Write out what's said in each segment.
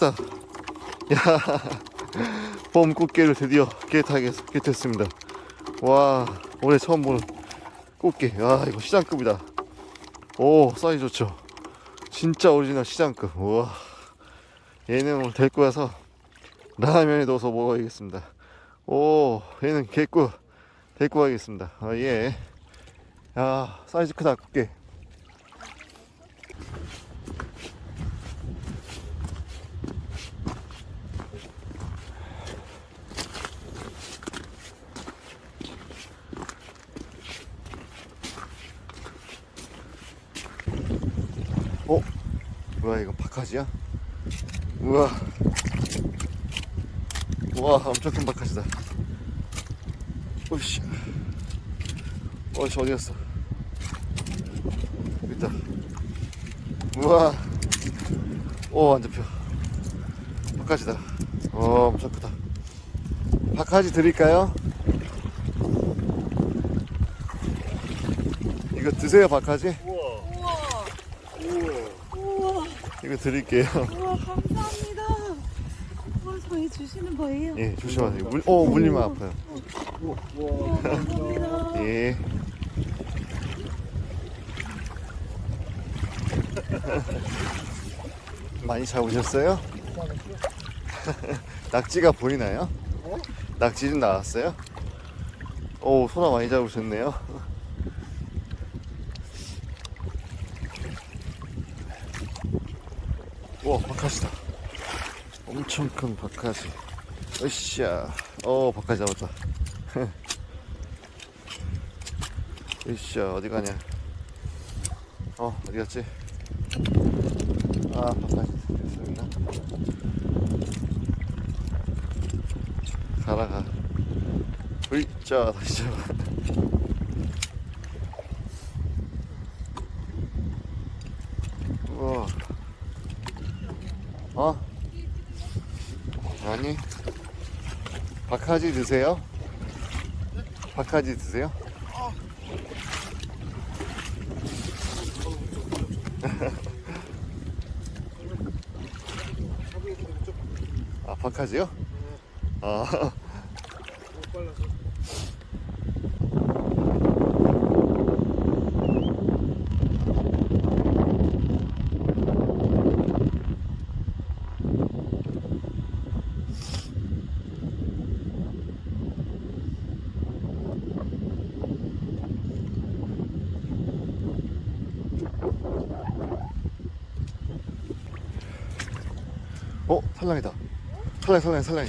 크다. 야, 봄 꽃게를 드디어 게타게 게트했습니다. 와, 올해 처음 보는 꽃게. 야, 이거 시장급이다. 오, 사이즈 좋죠. 진짜 오리지널 시장급. 우와. 얘는 오늘 데리고 와서 라면에 넣어서 먹어야겠습니다. 오, 얘는 개꿀 데리고 가겠습니다. 아, 예. 야, 사이즈 크다, 꽃게. 바카지야? 우와. 우와 엄청 큰 바카지다. 오이씨. 어이씨 어디 갔어? 여기 있다. 우와. 오 안 잡혀. 바카지다. 어 엄청 크다. 바카지 드릴까요? 이거 드세요 바카지? 우와, 이거 드릴게요 우와, 감사합니다. 우와, 저희 주시는 거예요? 예 조심하세요 물, 어 물리면 아파요 우와, 감사합니다. 예. 많이 잡으셨어요? 낙지가 보이나요? 낙지 좀 나왔어요? 오, 소나 많이 잡으셨네요. 와, 바카시다. 엄청 큰 바카시. 으쌰. 어, 바카시 잡았다. 으쌰, 어디 가냐? 어, 어디 갔지? 아, 바카시 됐습니다. 가라, 가. 으쌰, 다시 잡아. 우와. 어? 아니. 바카지 드세요? 바카지 드세요? 아, 바카지요? 아. 어, 살랑이다. 살랑, 살랑, 살랑이.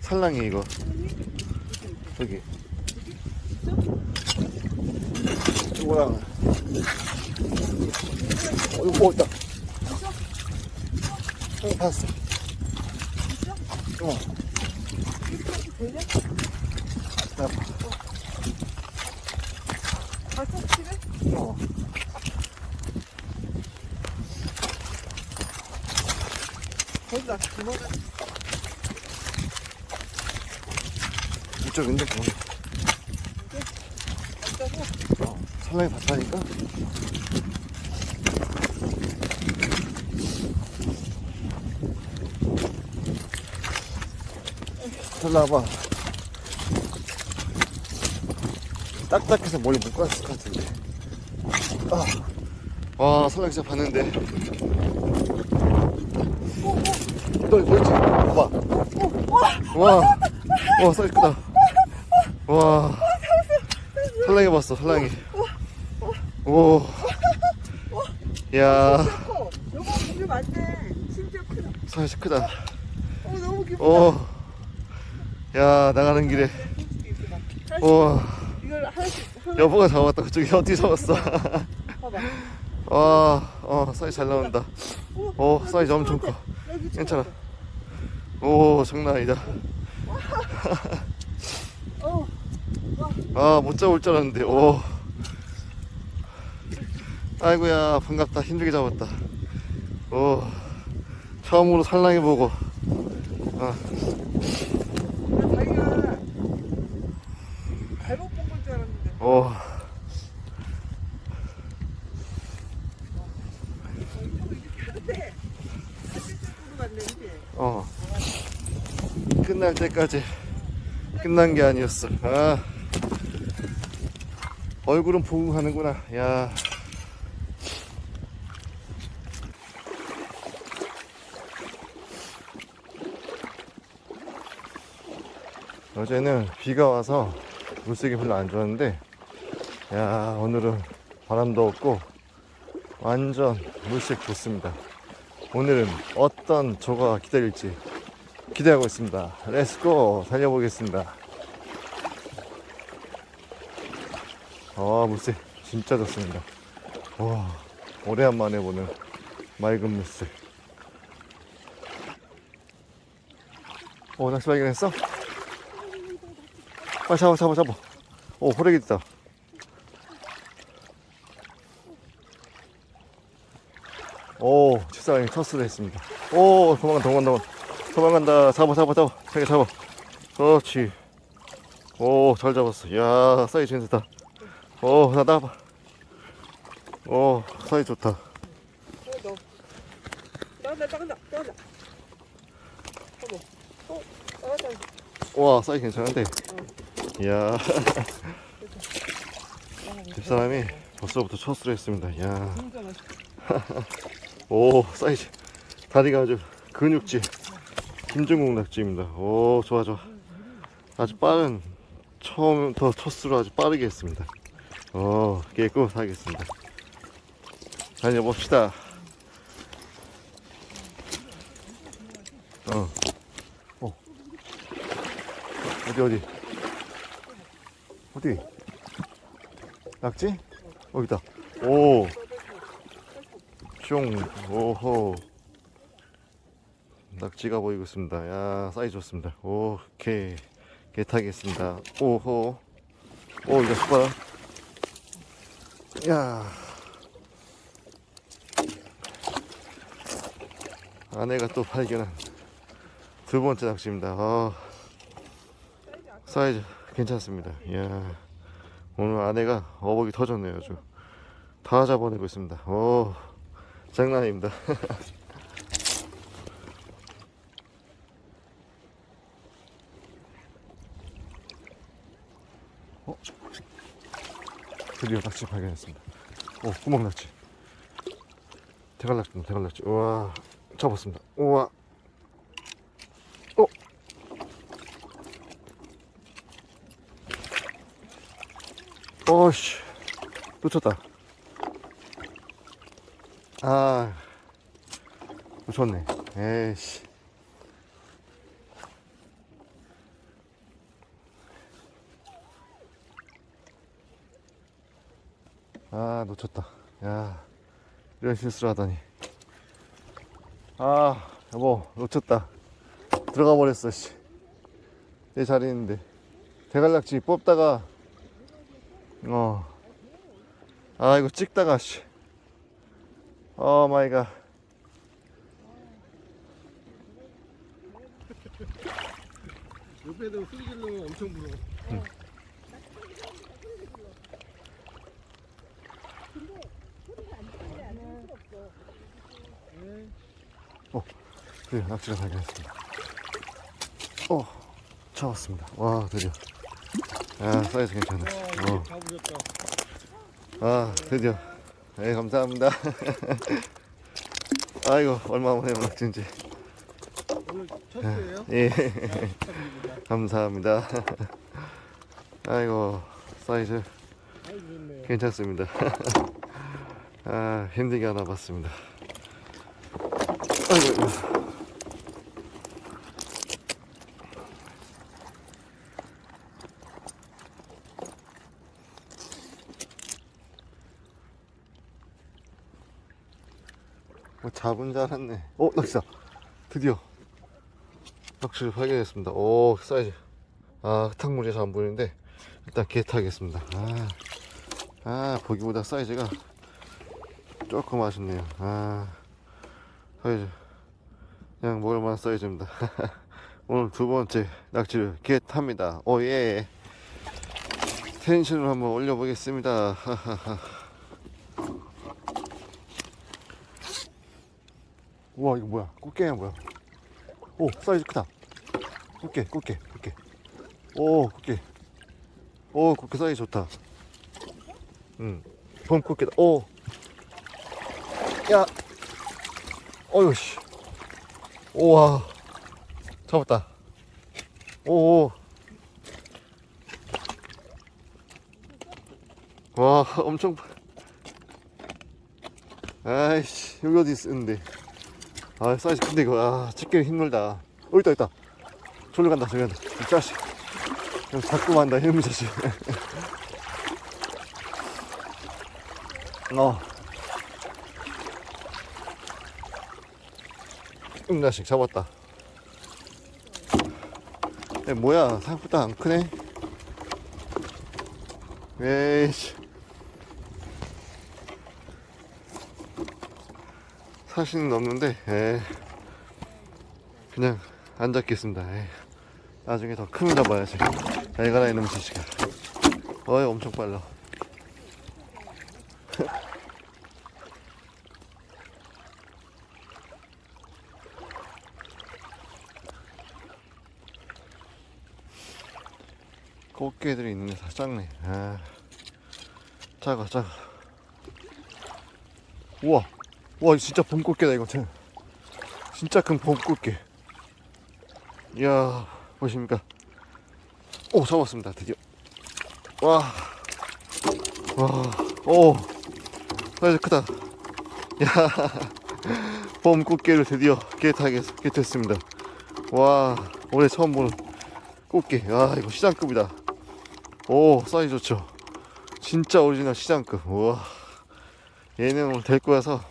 살랑이 이거. 여기. 이거랑. 어, 이거 뭐 있다. 어, 봤어. 어. 나 봐. 발톱치를? 어. 거기 나 주먹을 이쪽인데, 뭐. 어, 살랑이 봤다니까? 살라봐. 딱딱해서 머리 못 갔을 것 같은데. 아. 와, 살랑 진짜 봤는데. 너, 너 있지? 봐봐. 와, 와, 사이즈 크다. 와. 살랑이 봤어, 살랑이. 오. 야, 커. 요거 고기 맞네. 심지어 크다. 어, 너무 기쁘다. 오. 야, 나가는 길에. 와, 이걸 하나씩, 하나 여보가 잡았다. 그쪽에 어디 잡았어? 봐봐. 와, 어, 사이즈 잘 나온다. 오, 사이즈 엄청 커. 여기 괜찮아. 오, 장난 아니다. 어, 아, 못 잡을 줄 알았는데, 오. 아이고야, 반갑다. 힘들게 잡았다. 오. 처음으로 살랑이 보고. 어, 자기가 잘못 본건줄 알았는데. 오. 근데 사실 쪽으로 어. 끝날 때까지 끝난 게 아니었어. 아. 얼굴은 보고 가는구나. 야. 어제는 비가 와서 물색이 별로 안 좋았는데, 야, 오늘은 바람도 없고, 완전 물색 좋습니다. 오늘은 어떤 조가 기다릴지 기대하고 있습니다. 렛츠고! 달려보겠습니다. 아, 물색 진짜 좋습니다. 와, 오래간만에 보는 맑은 물색. 어, 낚시 발견했어? 빨리 잡아, 잡아, 잡아. 오, 호래기 있다. 오, 집사람이 첫 수를 했습니다. 오, 도망간다, 도망간다, 도망간다. 잡아, 잡아, 잡아. 자기 잡아. 그렇지. 오, 잘 잡았어. 야, 사이즈 괜찮다. 오, 나 나봐. 오, 사이즈 좋다. 와, 사이즈 괜찮은데. 이야. 집사람이 벌써부터 첫 수를 했습니다. 이야. 오, 사이즈. 다리가 아주 근육질. 김종국 낙지입니다. 오, 좋아, 좋아. 아주 빠른, 처음부터 첫 수로 아주 빠르게 했습니다. 어, 깨끗하겠습니다. 달려봅시다. 어. 어. 어디, 어디? 어디? 낙지? 어, 있다. 오. 숑, 오호. 낙지가 보이고 있습니다. 야, 사이즈 좋습니다. 오케이. 개 타겠습니다. 오호. 오, 이거 수박. 야. 아내가 또 발견한 두 번째 낙지입니다. 아, 사이즈 괜찮습니다. 이야. 오늘 아내가 어복이 터졌네요. 아주. 다 잡아내고 있습니다. 오. 장난 아닙니다. 드디어 낚시 발견했습니다. 오, 구멍 낚시. 대갈 낚시입니다. 대갈 낚시. 우와, 잡았습니다. 우와. 어? 어씨, 놓쳤다. 아, 좋네. 에이씨. 아, 놓쳤다. 야, 이런 실수를 하다니. 아, 여보, 놓쳤다. 들어가 버렸어, 씨. 내 자리 있는데. 대갈락지 뽑다가, 어. 아, 이거 찍다가, 씨. 오 마이 갓. 옆에도 소리 지르면 엄청 불어. 드디어 낚시를 발견했습니다. 오, 잡았습니다. 와, 드디어. 아, 사이즈 괜찮네. 어. 아, 드디어. 네, 감사합니다. 아이고, 얼마 만에 낚시인지. 오늘 첫 수예요? 예, 축하드립니다. 감사합니다. 아이고, 사이즈. 괜찮습니다. 아, 힘들게 하나 봤습니다. 아이고, 아이고. 뭐 잡은 줄 알았네. 오, 낚시다. 드디어 낚시를 발견했습니다. 오, 사이즈. 아, 흙탕물이 잘안 보이는데 일단 개 타겠습니다. 아, 아, 보기보다 사이즈가 조금 아쉽네요. 아, 사이즈. 그냥 먹을만한 사이즈입니다. 오늘 두 번째 낚시를 개 탑니다. 오, 예. 텐션을 한번 올려보겠습니다. 하하하. 우와, 이거 뭐야? 꽃게야, 뭐야? 오 사이즈 크다. 꽃게 꽃게 꽃게. 오 꽃게. 오 꽃게 사이즈 좋다. 응봄 꽃게다. 오야. 어휴 씨. 우와. 잡았다. 오와 엄청 아이씨 여기 어디 있는데 아 사이즈 큰데 이거. 아 찍기는 힘들다. 어 있다 있다. 저리 간다 저리 간다 이 자식. 형 자꾸 만다 이놈의 자식. 어. 이놈 자식 잡았다. 야, 뭐야? 생각보다 안 크네. 에이씨 사실은 없는데 에 그냥 안 잡겠습니다 에이. 나중에 더 크면 잡아야지. 잘 가라 이놈 지식아 어이 엄청 빨라. 꽃게들이 있는데 다 작네. 아, 작아 작아. 우와 와 진짜 봄꽃게다 이거. 참. 진짜 큰 봄꽃게. 이야 보십니까? 오 잡았습니다 드디어. 와와오. 사이즈 크다. 야. 봄꽃게를 드디어 게타게 게트했습니다. 와 올해 처음 보는 꽃게. 야 이거 시장급이다. 오 사이즈 좋죠. 진짜 오리지널 시장급. 우와. 얘는 오늘 데리고 와서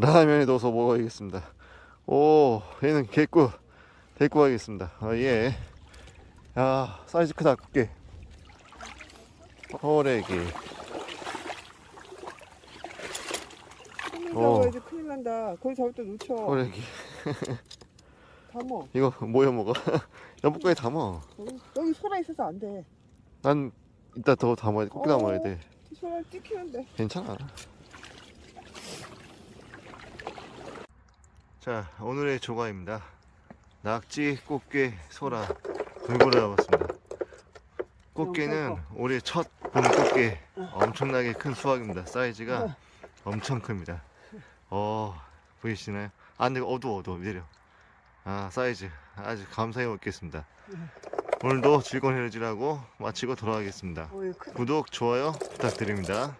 라면에 넣어서 먹어야겠습니다 오 얘는 개꿀 데리고 가겠습니다 아, 예. 야 사이즈 크다 꽃게 호래기 큰일 어. 이제 큰일 난다. 거기 잡을 때 놓쳐. 호래기 담어. 이거 뭐여 먹어 여보까지 담어 여기, 여기 소라 있어서 안 돼. 난 이따 더 담아야 돼 어. 담아야 돼 소라 찍히는데. 괜찮아. 자, 오늘의 조과입니다. 낙지, 꽃게, 소라, 돌고래 잡았습니다. 꽃게는 올해 첫봄 꽃게 엄청나게 큰 수확입니다. 사이즈가 엄청 큽니다. 어, 보이시나요? 아, 근데 어두워, 어두워. 내려. 아, 사이즈. 아주 감사히 먹겠습니다. 오늘도 즐거운 해루질하고 마치고 돌아가겠습니다. 어. 구독, 좋아요 부탁드립니다.